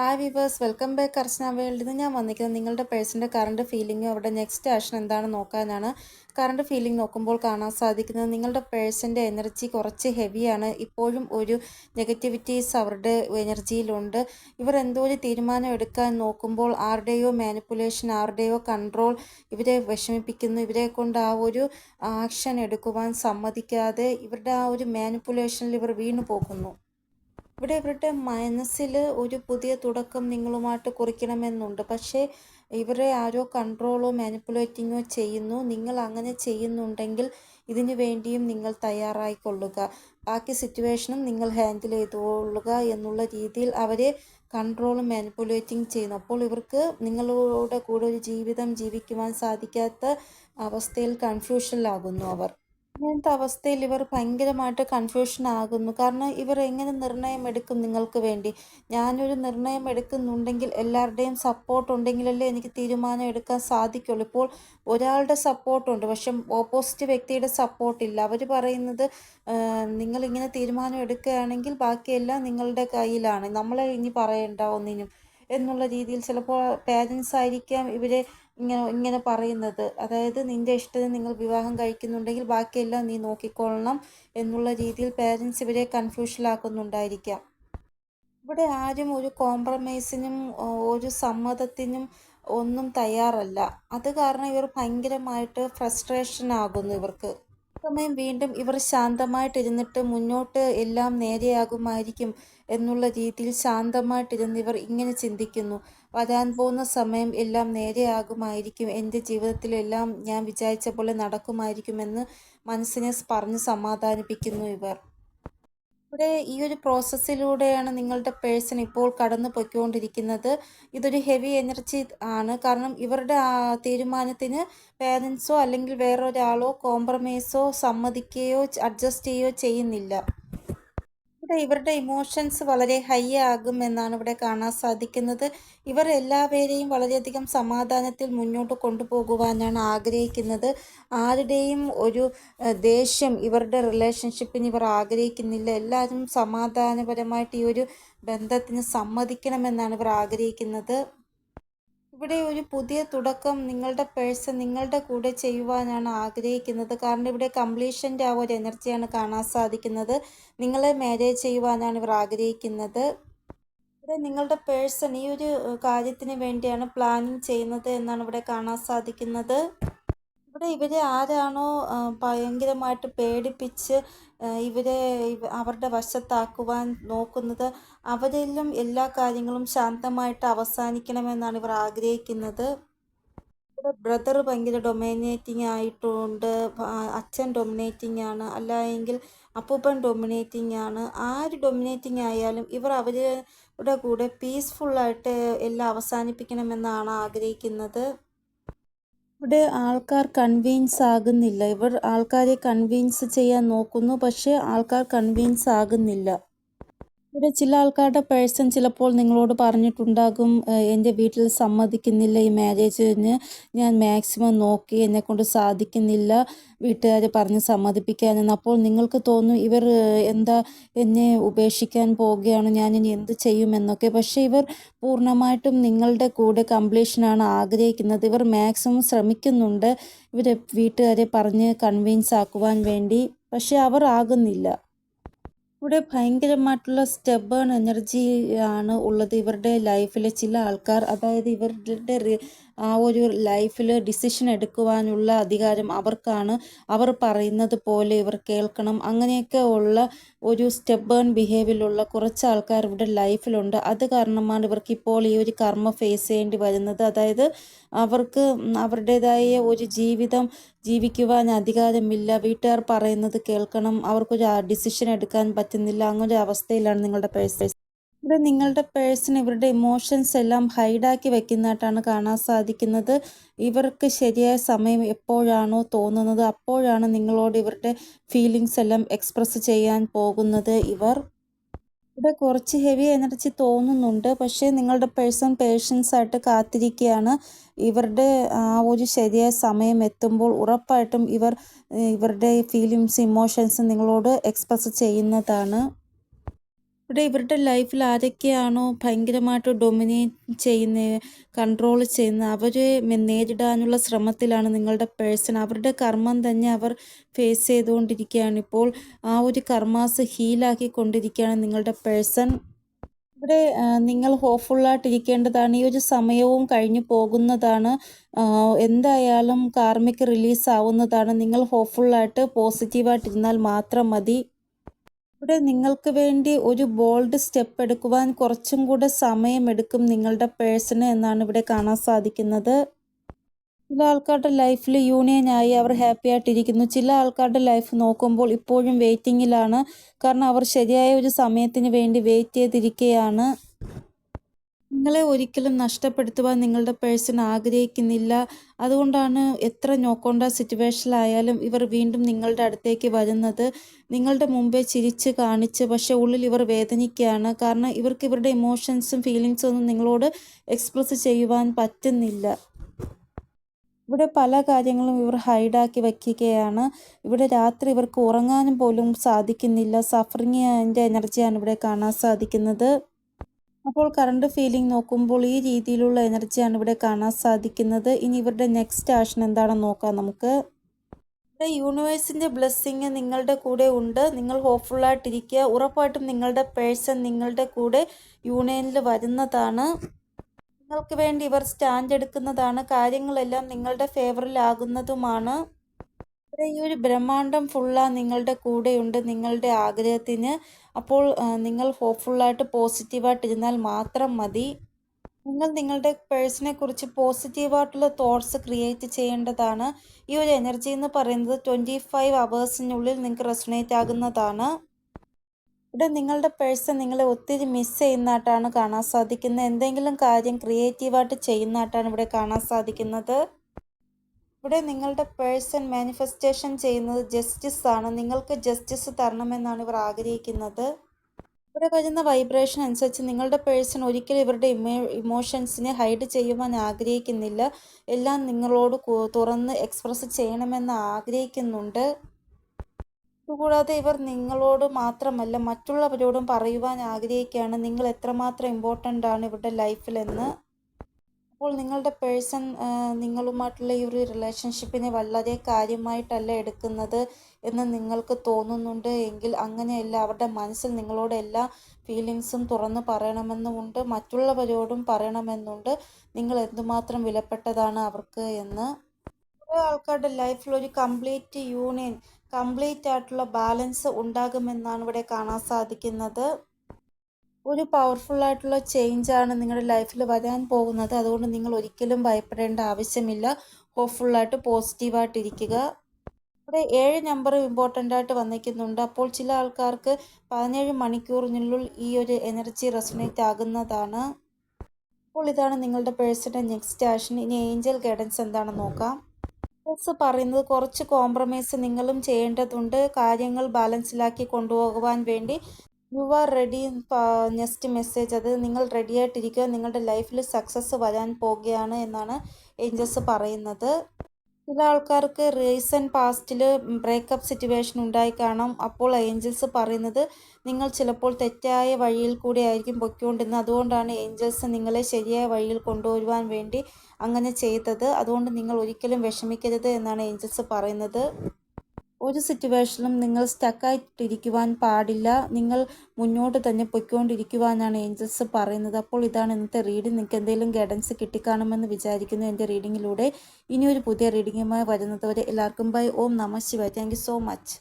Hi viewers welcome back Archana വേൾഡിൽ നിന്ന് ഞാൻ വന്നിരിക്കുന്നത് നിങ്ങളുടെ പേഴ്സന്റെ കറണ്ട് ഫീലിംഗ് അവരുടെ നെക്സ്റ്റ് ആക്ഷൻ എന്താണ് നോക്കാനാണ്. കറണ്ട് ഫീലിംഗ് നോക്കുമ്പോൾ കാണാൻ സാധിക്കുന്നത് നിങ്ങളുടെ പേഴ്സന്റെ എനർജി കുറച്ച് ഹെവിയാണ് ഇപ്പോഴും ഒരു നെഗറ്റിവിറ്റീസ് അവരുടെ എനർജിയിലുണ്ട് ഇവർ എന്തോ ഒരു തീരുമാനം എടുക്കാൻ നോക്കുമ്പോൾ ആരുടെയോ മാനിപ്പുലേഷൻ ആരുടെയോ കൺട്രോൾ ഇവരെ വിഷമിപ്പിക്കുന്നു. ഇവരെ കൊണ്ട് ആ ഒരു ആക്ഷൻ എടുക്കുവാൻ സമ്മതിക്കാതെ ഇവരുടെ ആ ഒരു മാനിപ്പുലേഷനിൽ ഇവർ വീണു പോകുന്നു ഇവിടെ ഇവരുടെ മനസ്സിൽ ഒരു പുതിയ തുടക്കം നിങ്ങളുമായിട്ട് കുറിക്കണമെന്നുണ്ട്. പക്ഷേ ഇവരെ ആരോ കൺട്രോളോ മാനിപ്പുലേറ്റിങ്ങോ ചെയ്യുന്നു. നിങ്ങൾ അങ്ങനെ ചെയ്യുന്നുണ്ടെങ്കിൽ ഇതിനു വേണ്ടിയും നിങ്ങൾ തയ്യാറായിക്കൊള്ളുക. ബാക്കി സിറ്റുവേഷനും നിങ്ങൾ ഹാൻഡിൽ ചെയ്തുകൊള്ളുക എന്നുള്ള രീതിയിൽ അവരെ കൺട്രോളും മാനിപ്പുലേറ്റിംഗ് ചെയ്യുന്നു. അപ്പോൾ ഇവർക്ക് നിങ്ങളുടെ കൂടെ ഒരു ജീവിതം ജീവിക്കുവാൻ സാധിക്കാത്ത അവസ്ഥയിൽ കൺഫ്യൂഷനിലാകുന്നു അവർ. ഇങ്ങനത്തെ അവസ്ഥയിൽ ഇവർ ഭയങ്കരമായിട്ട് കൺഫ്യൂഷൻ ആകുന്നു. കാരണം ഇവർ എങ്ങനെ നിർണയം എടുക്കും നിങ്ങൾക്ക് വേണ്ടി? ഞാനൊരു നിർണയം എടുക്കുന്നുണ്ടെങ്കിൽ എല്ലാവരുടെയും സപ്പോർട്ട് ഉണ്ടെങ്കിലല്ലേ എനിക്ക് തീരുമാനം എടുക്കാൻ സാധിക്കുള്ളൂ. ഇപ്പോൾ ഒരാളുടെ സപ്പോർട്ടുണ്ട് പക്ഷെ ഓപ്പോസിറ്റ് വ്യക്തിയുടെ സപ്പോർട്ടില്ല അവർ പറയുന്നത് നിങ്ങൾ ഇങ്ങനെ തീരുമാനം എടുക്കുകയാണെങ്കിൽ ബാക്കിയെല്ലാം നിങ്ങളുടെ കയ്യിലാണ്. നമ്മളെ ഇനി പറയണ്ട ഒന്നിനും എന്നുള്ള രീതിയിൽ ചിലപ്പോൾ പേരൻസ് ആയിരിക്കാം ഇവരെ ഇങ്ങനെ ഇങ്ങനെ പറയുന്നത്. അതായത് നിന്റെ ഇഷ്ടത്തിന് നിങ്ങൾ വിവാഹം കഴിക്കുന്നുണ്ടെങ്കിൽ ബാക്കിയെല്ലാം നീ നോക്കിക്കൊള്ളണം എന്നുള്ള രീതിയിൽ പേരൻസ് ഇവരെ കൺഫ്യൂഷനിലാക്കുന്നുണ്ടായിരിക്കാം ഇവിടെ ആരും ഒരു കോംപ്രമൈസിനും ഒരു സമ്മതത്തിനും ഒന്നും തയ്യാറല്ല. അത് കാരണം ഇവർ ഭയങ്കരമായിട്ട് ഫ്രസ്ട്രേഷൻ ആകുന്നു ഇവർക്ക്. സമയം വീണ്ടും ഇവർ ശാന്തമായിട്ടിരുന്നിട്ട് മുന്നോട്ട് എല്ലാം നേരെയാകുമായിരിക്കും എന്നുള്ള രീതിയിൽ ശാന്തമായിട്ടിരുന്ന് ഇവർ ഇങ്ങനെ ചിന്തിക്കുന്നു. വരാൻ പോകുന്ന സമയം എല്ലാം നേരെയാകുമായിരിക്കും. എന്റെ ജീവിതത്തിലെല്ലാം ഞാൻ വിചാരിച്ച പോലെ നടക്കുമായിരിക്കുമെന്ന് മനസ്സിനെ പറഞ്ഞ് സമാധാനിപ്പിക്കുന്നു ഇവർ. ഇവിടെ ഈ ഒരു പ്രോസസ്സിലൂടെയാണ് നിങ്ങളുടെ പേഴ്സൺ ഇപ്പോൾ കടന്നു പൊയ്ക്കൊണ്ടിരിക്കുന്നത്. ഇതൊരു ഹെവി എനർജി ആണ്. കാരണം ഇവരുടെ തീരുമാനത്തിന് പേരൻസോ അല്ലെങ്കിൽ വേറൊരാളോ കോംപ്രമൈസോ സമ്മതിക്കുകയോ അഡ്ജസ്റ്റ് ചെയ്യുകയോ ചെയ്യുന്നില്ല. ഇവിടെ ഇവരുടെ ഇമോഷൻസ് വളരെ ഹൈ ആകും എന്നാണ് ഇവിടെ കാണാൻ സാധിക്കുന്നത്. ഇവർ എല്ലാവരെയും വളരെയധികം സമാധാനത്തിൽ മുന്നോട്ട് കൊണ്ടുപോകുവാനാണ് ആഗ്രഹിക്കുന്നത്. ആരുടെയും ഒരു ദേഷ്യം ഇവരുടെ റിലേഷൻഷിപ്പിന് ഇവർ ആഗ്രഹിക്കുന്നില്ല. എല്ലാവരും സമാധാനപരമായിട്ട് ഈ ഒരു ബന്ധത്തിന് സമ്മതിക്കണമെന്നാണ് ഇവർ ആഗ്രഹിക്കുന്നത്. ഇവിടെ ഒരു പുതിയ തുടക്കം നിങ്ങളുടെ പേഴ്സൺ നിങ്ങളുടെ കൂടെ ചെയ്യുവാനാണ് ആഗ്രഹിക്കുന്നത്. കാരണം ഇവിടെ കംപ്ലീഷന്റെ ആ ഒരു എനർജിയാണ് കാണാൻ സാധിക്കുന്നത്. നിങ്ങളെ മാരേജ് ചെയ്യുവാനാണ് ഇവർ ആഗ്രഹിക്കുന്നത്. ഇവിടെ നിങ്ങളുടെ പേഴ്സൺ ഈ ഒരു കാര്യത്തിന് വേണ്ടിയാണ് പ്ലാനിങ് ചെയ്യുന്നത് എന്നാണ് ഇവിടെ കാണാൻ സാധിക്കുന്നത്. ഇവിടെ ഇവരെ ആരാണോ ഭയങ്കരമായിട്ട് പേടിപ്പിച്ച് ഇവരെ അവരുടെ വശത്താക്കുവാൻ നോക്കുന്നത് അവരിലും എല്ലാ കാര്യങ്ങളും ശാന്തമായിട്ട് അവസാനിക്കണമെന്നാണ് ഇവർ ആഗ്രഹിക്കുന്നത്. ഇവിടെ ബ്രദർ ഭയങ്കര ഡൊമിനേറ്റിംഗ് ആയിട്ടുണ്ട്. അച്ഛൻ ഡൊമിനേറ്റിംഗ് ആണ്. അല്ല എങ്കിൽ അപ്പൂപ്പൻ ഡൊമിനേറ്റിംഗ് ആണ്. ആര് ഡൊമിനേറ്റിംഗ് ആയാലും ഇവർ അവരുടെ കൂടെ പീസ്ഫുള്ളായിട്ട് എല്ലാം അവസാനിപ്പിക്കണമെന്നാണ് ആഗ്രഹിക്കുന്നത്. ഇവിടെ ആൾക്കാർ കൺവീൻസ് ആകുന്നില്ല. ഇവർ ആൾക്കാരെ കൺവീൻസ് ചെയ്യാൻ നോക്കുന്നു. പക്ഷേ ആൾക്കാർ കൺവീൻസ് ആകുന്നില്ല. ഇവിടെ ചില ആൾക്കാരുടെ പേഴ്സൺ ചിലപ്പോൾ നിങ്ങളോട് പറഞ്ഞിട്ടുണ്ടാകും എന്റെ വീട്ടിൽ സമ്മതിക്കുന്നില്ല ഈ മാരേജിന് ഞാൻ മാക്സിമം നോക്കി എന്നെക്കൊണ്ട് സാധിക്കുന്നില്ല വീട്ടുകാർ പറഞ്ഞ് സമ്മതിപ്പിക്കാനെന്ന്. അപ്പോൾ നിങ്ങൾക്ക് തോന്നും ഇവർ എന്താ എന്നെ ഉപേക്ഷിക്കാൻ പോവുകയാണ് ഞാൻ ഇനി എന്ത് ചെയ്യുമെന്നൊക്കെ പക്ഷേ ഇവർ പൂർണമായിട്ടും നിങ്ങളുടെ കൂടെ കംപ്ലീഷനാണ് ആഗ്രഹിക്കുന്നത്. ഇവർ മാക്സിമം ശ്രമിക്കുന്നുണ്ട്. ഇവരെ വീട്ടുകാരെ പറഞ്ഞ് കൺവിൻസ് ആക്കുവാൻ വേണ്ടി. പക്ഷേ അവർ ആകുന്നില്ല. ഇവിടെ ഭയങ്കരമായിട്ടുള്ള സ്റ്റെബൺ എനർജി ആണ് ഉള്ളത്. ഇവരുടെ ലൈഫിലെ ചില ആൾക്കാർ അതായത് ഇവരുടെ ആ ഒരു ലൈഫിൽ ഡിസിഷൻ എടുക്കുവാനുള്ള അധികാരം അവർക്കാണ്. അവർ പറയുന്നത് പോലെ ഇവർ കേൾക്കണം. അങ്ങനെയൊക്കെ ഉള്ള ഒരു സ്റ്റെബേൺ ബിഹേവിയറുള്ള കുറച്ച് ആൾക്കാർ ഇവിടെ ലൈഫിലുണ്ട് അത് കാരണമാണ് ഇവർക്ക് ഇപ്പോൾ ഈ ഒരു കർമ്മ ഫേസ് ചെയ്യേണ്ടി വരുന്നത്. അതായത് അവർക്ക് അവരുടേതായ ഒരു ജീവിതം ജീവിക്കുവാൻ അധികാരമില്ല. വീട്ടുകാർ പറയുന്നത് കേൾക്കണം. അവർക്കൊരു ഡിസിഷൻ എടുക്കാൻ പറ്റുന്നില്ല. അങ്ങനെ ഒരു അവസ്ഥയിലാണ് നിങ്ങളുടെ പേഴ്സൺ ഇവിടെ നിങ്ങളുടെ പേഴ്സൺ ഇവരുടെ ഇമോഷൻസ് എല്ലാം ഹൈഡാക്കി വെക്കുന്നതായിട്ടാണ് കാണാൻ സാധിക്കുന്നത്. ഇവർക്ക് ശരിയായ സമയം എപ്പോഴാണോ തോന്നുന്നത് അപ്പോഴാണ് നിങ്ങളോട് ഇവരുടെ ഫീലിങ്സ് എല്ലാം എക്സ്പ്രസ് ചെയ്യാൻ പോകുന്നത് ഇവർ. ഇവിടെ കുറച്ച് ഹെവി എനർജി തോന്നുന്നുണ്ട് പക്ഷേ നിങ്ങളുടെ പേഴ്സൺ പേഷ്യൻസ് ആയിട്ട് കാത്തിരിക്കുകയാണ്. ഇവരുടെ ആ ഒരു ശരിയായ സമയം എത്തുമ്പോൾ ഉറപ്പായിട്ടും ഇവർ ഇവരുടെ ഫീലിങ്സ് ഇമോഷൻസ് നിങ്ങളോട് എക്സ്പ്രസ് ചെയ്യുന്നതാണ്. ഇവിടെ ഇവരുടെ ലൈഫിൽ ആരൊക്കെയാണോ ഭയങ്കരമായിട്ട് ഡൊമിനേറ്റ് ചെയ്യുന്ന കൺട്രോൾ ചെയ്യുന്ന അവരെ നേരിടാനുള്ള ശ്രമത്തിലാണ് നിങ്ങളുടെ പേഴ്സൺ അവരുടെ കർമ്മം തന്നെ അവർ ഫേസ് ചെയ്തുകൊണ്ടിരിക്കുകയാണ്. ഇപ്പോൾ ആ ഒരു കർമാസ് ഹീലാക്കിക്കൊണ്ടിരിക്കുകയാണ് നിങ്ങളുടെ പേഴ്സൺ ഇവിടെ നിങ്ങൾ ഹോപ്പ്ഫുള്ളായിട്ടിരിക്കേണ്ടതാണ് ഈ ഒരു സമയവും കഴിഞ്ഞു പോകുന്നതാണ്. എന്തായാലും കാർമിക് റിലീസ് ആവുന്നതാണ്. നിങ്ങൾ ഹോപ്പ്ഫുള്ളായിട്ട് പോസിറ്റീവായിട്ടിരുന്നാൽ മാത്രം മതി. ഇവിടെ നിങ്ങൾക്ക് വേണ്ടി ഒരു ബോൾഡ് സ്റ്റെപ്പ് എടുക്കുവാൻ കുറച്ചും കൂടെ സമയമെടുക്കും നിങ്ങളുടെ പേഴ്സണ് എന്നാണ് ഇവിടെ കാണാൻ സാധിക്കുന്നത്. ചില ആൾക്കാരുടെ ലൈഫിൽ ആയി അവർ ഹാപ്പി ആയിട്ടിരിക്കുന്നു. ചില ആൾക്കാരുടെ ലൈഫ് നോക്കുമ്പോൾ ഇപ്പോഴും വെയിറ്റിങ്ങിലാണ് കാരണം അവർ ശരിയായ ഒരു സമയത്തിന് വേണ്ടി വെയിറ്റ് ചെയ്തിരിക്കുകയാണ് നിങ്ങളെ ഒരിക്കലും നഷ്ടപ്പെടുത്തുവാൻ നിങ്ങളുടെ പേഴ്സൺ ആഗ്രഹിക്കുന്നില്ല. അതുകൊണ്ടാണ് എത്ര നോക്കോണ്ട സിറ്റുവേഷനിലായാലും ഇവർ വീണ്ടും നിങ്ങളുടെ അടുത്തേക്ക് വരുന്നത്. നിങ്ങളുടെ മുമ്പേ ചിരിച്ച് കാണിച്ച് പക്ഷേ ഉള്ളിൽ ഇവർ വേദനിക്കുകയാണ്. കാരണം ഇവർക്ക് ഇവരുടെ ഇമോഷൻസും ഫീലിങ്സും ഒന്നും നിങ്ങളോട് എക്സ്പ്രസ് ചെയ്യുവാൻ പറ്റുന്നില്ല. ഇവിടെ പല കാര്യങ്ങളും ഇവർ ഹൈഡാക്കി വയ്ക്കുകയാണ് ഇവിടെ രാത്രി ഇവർക്ക് ഉറങ്ങാനും പോലും സാധിക്കുന്നില്ല. സഫറിങ്ങിന്റെ എനർജിയാണ് ഇവിടെ കാണാൻ സാധിക്കുന്നത്. അപ്പോൾ കറണ്ട് ഫീലിംഗ് നോക്കുമ്പോൾ ഈ രീതിയിലുള്ള എനർജിയാണ് ഇവിടെ കാണാൻ സാധിക്കുന്നത്. ഇനി ഇവരുടെ നെക്സ്റ്റ് ആക്ഷൻ എന്താണെന്ന് നോക്കാം നമുക്ക്. ഇവിടെ യൂണിവേഴ്സിന്റെ ബ്ലെസ്സിങ് നിങ്ങളുടെ കൂടെ ഉണ്ട്. നിങ്ങൾ ഹോപ്പ്ഫുള്ളായിട്ടിരിക്കുക ഉറപ്പായിട്ടും നിങ്ങളുടെ പേഴ്സൺ നിങ്ങളുടെ കൂടെ യൂണിയനിൽ വരുന്നതാണ്. നിങ്ങൾക്ക് വേണ്ടി ഇവർ സ്റ്റാൻഡ് എടുക്കുന്നതാണ്. കാര്യങ്ങളെല്ലാം നിങ്ങളുടെ ഫേവറിലാകുന്നതുമാണ് ഈ ഒരു ബ്രഹ്മാണ്ടം ഫുള്ള നിങ്ങളുടെ കൂടെയുണ്ട് നിങ്ങളുടെ ആഗ്രഹത്തിന്. അപ്പോൾ നിങ്ങൾ ഹോപ്പ്ഫുള്ളായിട്ട് പോസിറ്റീവായിട്ടിരുന്നാൽ മാത്രം മതി. നിങ്ങൾ നിങ്ങളുടെ പേഴ്സിനെ കുറിച്ച് പോസിറ്റീവായിട്ടുള്ള തോട്ട്സ് ക്രിയേറ്റ് ചെയ്യേണ്ടതാണ്. ഈ ഒരു എനർജി എന്ന് പറയുന്നത് ട്വന്റി ഫൈവ് അവേഴ്സിനുള്ളിൽ നിങ്ങൾക്ക് റെസണേറ്റ് ആകുന്നതാണ്. ഇവിടെ നിങ്ങളുടെ പേഴ്സൺ നിങ്ങളെ ഒത്തിരി മിസ് ചെയ്യുന്നതായിട്ടാണ് കാണാൻ സാധിക്കുന്നത്. എന്തെങ്കിലും കാര്യം ക്രിയേറ്റീവായിട്ട് ചെയ്യുന്നതായിട്ടാണ് ഇവിടെ കാണാൻ സാധിക്കുന്നത്. ഇവിടെ നിങ്ങളുടെ പേഴ്സൺ മാനിഫെസ്റ്റേഷൻ ചെയ്യുന്നത് ജസ്റ്റിസ് ആണ്. നിങ്ങൾക്ക് ജസ്റ്റിസ് തരണമെന്നാണ് ഇവർ ആഗ്രഹിക്കുന്നത്. ഇവിടെ വരുന്ന വൈബ്രേഷൻ അനുസരിച്ച് നിങ്ങളുടെ പേഴ്സൺ ഒരിക്കലും ഇവരുടെ ഇമോ ഇമോഷൻസിനെ ഹൈഡ് ചെയ്യുവാൻ ആഗ്രഹിക്കുന്നില്ല. എല്ലാം നിങ്ങളോട് തുറന്ന് എക്സ്പ്രസ് ചെയ്യണമെന്ന് ആഗ്രഹിക്കുന്നുണ്ട്. കൂടാതെ ഇവർ നിങ്ങളോട് മാത്രമല്ല മറ്റുള്ളവരോടും പറയുവാൻ ആഗ്രഹിക്കുകയാണ്. നിങ്ങൾ എത്രമാത്രം ഇമ്പോർട്ടന്റ് ആണ് ഇവരുടെ ലൈഫിലെന്ന് അപ്പോൾ നിങ്ങളുടെ പേഴ്സൺ നിങ്ങളുമായിട്ടുള്ള ഈ ഒരു റിലേഷൻഷിപ്പിനെ വളരെ കാര്യമായിട്ടല്ല എടുക്കുന്നത് എന്ന് നിങ്ങൾക്ക് തോന്നുന്നുണ്ട് എങ്കിൽ അങ്ങനെയല്ല അവരുടെ മനസ്സിൽ നിങ്ങളോട് എല്ലാ ഫീലിങ്സും തുറന്ന് പറയണമെന്നുമുണ്ട് മറ്റുള്ളവരോടും പറയണമെന്നുണ്ട്. നിങ്ങൾ എന്തുമാത്രം വിലപ്പെട്ടതാണ് അവർക്ക് എന്ന്. ഓരോ ആൾക്കാരുടെ ലൈഫിൽ ഒരു കംപ്ലീറ്റ് യൂണിയൻ കംപ്ലീറ്റ് ആയിട്ടുള്ള ബാലൻസ് ഉണ്ടാകുമെന്നാണ് ഇവിടെ കാണാൻ സാധിക്കുന്നത്. ഒരു പവർഫുൾ ആയിട്ടുള്ള ചേഞ്ച് ആണ് നിങ്ങളുടെ ലൈഫിൽ വരാൻ പോകുന്നത്. അതുകൊണ്ട് നിങ്ങൾ ഒരിക്കലും ഭയപ്പെടേണ്ട ആവശ്യമില്ല. ഹോപ്പ്ഫുള്ളായിട്ട് പോസിറ്റീവായിട്ടിരിക്കുക ഇവിടെ ഏഴ് നമ്പർ ഇമ്പോർട്ടന്റ് ആയിട്ട് വന്നിരിക്കുന്നുണ്ട് അപ്പോൾ ചില ആൾക്കാർക്ക് പതിനേഴ് മണിക്കൂറിനുള്ളിൽ ഈ ഒരു എനർജി റെസണേറ്റ് ആകുന്നതാണ്. അപ്പോൾ ഇതാണ് നിങ്ങളുടെ പേഴ്സണൽ നെക്സ്റ്റ് ആക്ഷൻ ഇനി ഏഞ്ചൽ ഗൈഡൻസ് എന്താണെന്ന് നോക്കാം. ബോസ് പറയുന്നത് കുറച്ച് കോംപ്രമൈസ് നിങ്ങളും ചെയ്യേണ്ടതുണ്ട്. കാര്യങ്ങൾ ബാലൻസിലാക്കി കൊണ്ടുപോകുവാൻ വേണ്ടി you are ready next message അത് നിങ്ങൾ റെഡി ആയിട്ടിരിക്കുക. നിങ്ങളുടെ ലൈഫിൽ സക്സസ് വരാൻ പോകുകയാണ് എന്നാണ് ഏഞ്ചൽസ് പറയുന്നത്. ചില ആൾക്കാർക്ക് റീസെന്റ് പാസ്റ്റിൽ ബ്രേക്കപ്പ് സിറ്റുവേഷൻ ഉണ്ടായി കാണാം. അപ്പോൾ ഏഞ്ചൽസ് പറയുന്നത് നിങ്ങൾ ചിലപ്പോൾ തെറ്റായ വഴിയിൽ കൂടെ ആയിരിക്കും പൊയ്ക്കൊണ്ടിരുന്നത്. അതുകൊണ്ടാണ് ഏഞ്ചൽസ് നിങ്ങളെ ശരിയായ വഴിയിൽ കൊണ്ടുവരുവാൻ വേണ്ടി അങ്ങനെ ചെയ്തത്. അതുകൊണ്ട് നിങ്ങൾ ഒരിക്കലും വിഷമിക്കരുത് എന്നാണ് ഏഞ്ചൽസ് പറയുന്നത്. ഒരു സിറ്റുവേഷനിലും നിങ്ങൾ സ്റ്റക്കായിട്ടിരിക്കുവാൻ പാടില്ല. നിങ്ങൾ മുന്നോട്ട് തന്നെ പൊയ്ക്കൊണ്ടിരിക്കുവാനാണ് ഏഞ്ചൽസ് പറയുന്നത്. അപ്പോൾ ഇതാണ് ഇന്നത്തെ റീഡിംഗ് നിങ്ങൾക്ക് എന്തെങ്കിലും ഗൈഡൻസ് കിട്ടിക്കാണുമെന്ന് വിചാരിക്കുന്നു എന്റെ റീഡിങ്ങിലൂടെ ഇനിയൊരു പുതിയ റീഡിങ്ങുമായി വരുന്നതുവരെ എല്ലാവർക്കും ബൈ ഓം നമ ശിവായ. Thank so much